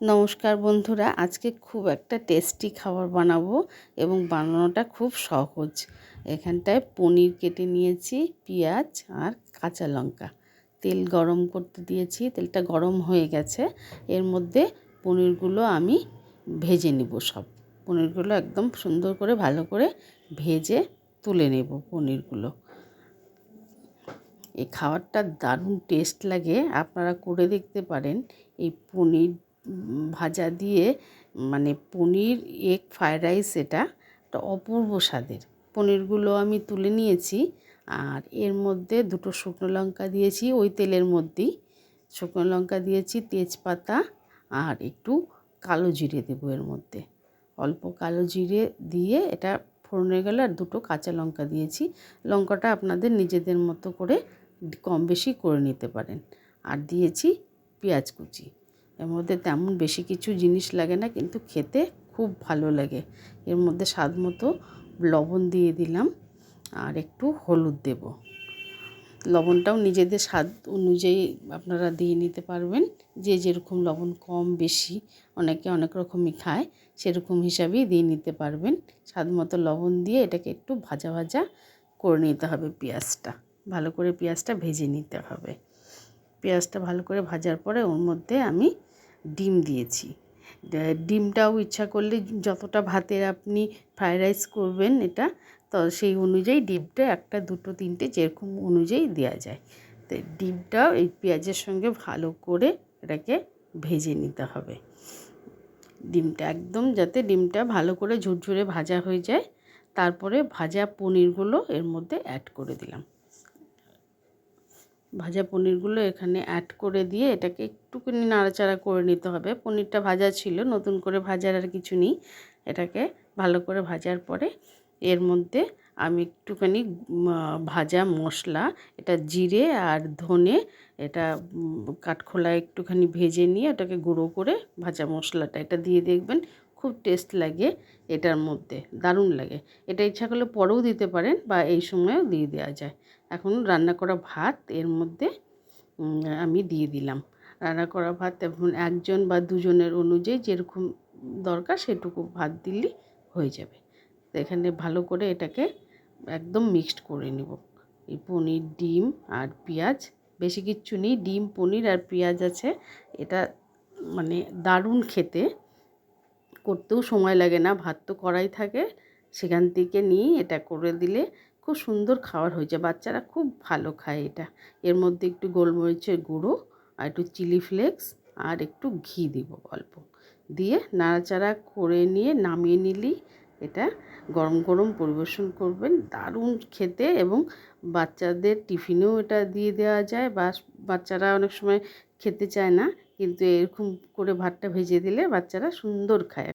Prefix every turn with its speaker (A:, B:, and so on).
A: নমস্কার বন্ধুরা, আজকে খুব একটা টেস্টি খাবার বানাবো এবং বানানোটা খুব সহজ। এখানটায় পনির কেটে নিয়েছি, পেঁয়াজ আর কাঁচা লঙ্কা। তেল গরম করতে দিয়েছি, তেলটা গরম হয়ে গেছে। এর মধ্যে পনিরগুলো আমি ভেজে নেব সব। পনিরগুলো একদম সুন্দর করে ভালো করে ভেজে তুলে নেব পনিরগুলো। এই খাবারটা দারুণ টেস্ট লাগে, আপনারা করে দেখতে পারেন। এই পনির ভাজা দিয়ে মানে পনির এগ ফ্রায়েড রাইস এটা, একটা অপূর্ব স্বাদের। পনিরগুলো আমি তুলে নিয়েছি আর এর মধ্যে দুটো শুকনো লঙ্কা দিয়েছি, ওই তেলের মধ্যেই। শুকনো লঙ্কা দিয়েছি, তেজপাতা আর একটু কালো জিরে দেবো এর মধ্যে। অল্প কালো জিরে দিয়ে এটা ফোড়নে গেলে আর দুটো কাঁচা লঙ্কা দিয়েছি। লঙ্কাটা আপনাদের নিজেদের মতো করে কম বেশি করে নিতে পারেন। আর দিয়েছি পেঁয়াজ কুচি। এর মধ্যে তেমন বেশি কিছু জিনিস লাগে না, কিন্তু খেতে খুব ভালো লাগে। এর মধ্যে স্বাদ মতো লবণ দিয়ে দিলাম আর একটু হলুদ দেব। লবণটাও নিজেদের স্বাদ অনুযায়ী আপনারা দিয়ে নিতে পারবেন। যে যেরকম লবণ কম, বেশি, অনেকে অনেক রকমই খায়, সেরকম হিসাবেই দিয়ে নিতে পারবেন। স্বাদ মতো লবণ দিয়ে এটাকে একটু ভাজা ভাজা করে নিতে হবে পেঁয়াজটা। ভালো করে পেঁয়াজটা ভেজে নিতে হবে। পেঁয়াজটা ভালো করে ভাজার পরে ওর মধ্যে আমি ডিম দিয়েছি। ডিমটাও ইচ্ছা করলে যতটা ভাতের আপনি ফ্রায়েড রাইস করবেন এটা, তো সেই অনুযায়ী ডিমটা একটা, দুটো, তিনটে যেরকম অনুযায়ী দেওয়া যায়। তো ডিমটাও এই পেঁয়াজের সঙ্গে ভালো করে এটাকে ভেজে নিতে হবে। ডিমটা একদম যাতে ডিমটা ভালো করে ঝুরঝুরে ভাজা হয়ে যায়, তারপরে ভাজা পনিরগুলো এর মধ্যে অ্যাড করে দিলাম। ভাজা পনিরগুলো এখানে অ্যাড করে দিয়ে এটাকে একটুখানি নাড়াচাড়া করে নিতে হবে। পনিরটা ভাজা ছিল, নতুন করে ভাজার আর কিছু নেই। এটাকে ভালো করে ভাজার পরে এর মধ্যে আমি একটুখানি ভাজা মশলা, এটা জিরে আর ধনে, এটা কাঠখোলা একটুখানি ভেজে নিয়ে ওটাকে গুঁড়ো করে ভাজা মশলাটা এটা দিয়ে দেখবেন খুব টেস্ট লাগে এটার মধ্যে, দারুণ লাগে। এটা ইচ্ছা করলে পরেও দিতে পারেন বা এই সময়েও দিয়ে দেওয়া যায়। এখন রান্না করা ভাত, এর মধ্যে আমি দিয়ে দিলাম। রান্না করা ভাত এখন একজন বা দুজনের অনুযায়ী যেরকম দরকার সেটুকু ভাত দিলেই হয়ে যাবে। তো এখানে ভালো করে এটাকে একদম মিক্সড করে নেব। এই পনির, ডিম আর পেঁয়াজ, বেশি কিচ্ছু নেই। ডিম, পনির আর পেঁয়াজ আছে। এটা মানে দারুণ খেতে। করতেও সময় লাগে না, ভাত তো করাই থাকে। সেখান থেকে নিয়ে এটা করে দিলে খুব সুন্দর খাবার হয়ে যায়। বাচ্চারা খুব ভালো খায় এটা। এর মধ্যে একটু গোলমরিচের গুঁড়ো আর একটু চিলি ফ্লেক্স আর একটু ঘি দিব অল্প। দিয়ে নাড়াচাড়া করে নিয়ে নামিয়ে নিলেই এটা গরম গরম পরিবেশন করবেন। দারুণ খেতে এবং বাচ্চাদের টিফিনেও এটা দিয়ে দেওয়া যায় বা বাচ্চারা অনেক সময় খেতে চায় না, কিন্তু এরকম করে ভাতটা ভেজে দিলে বাচ্চারা সুন্দর খায়।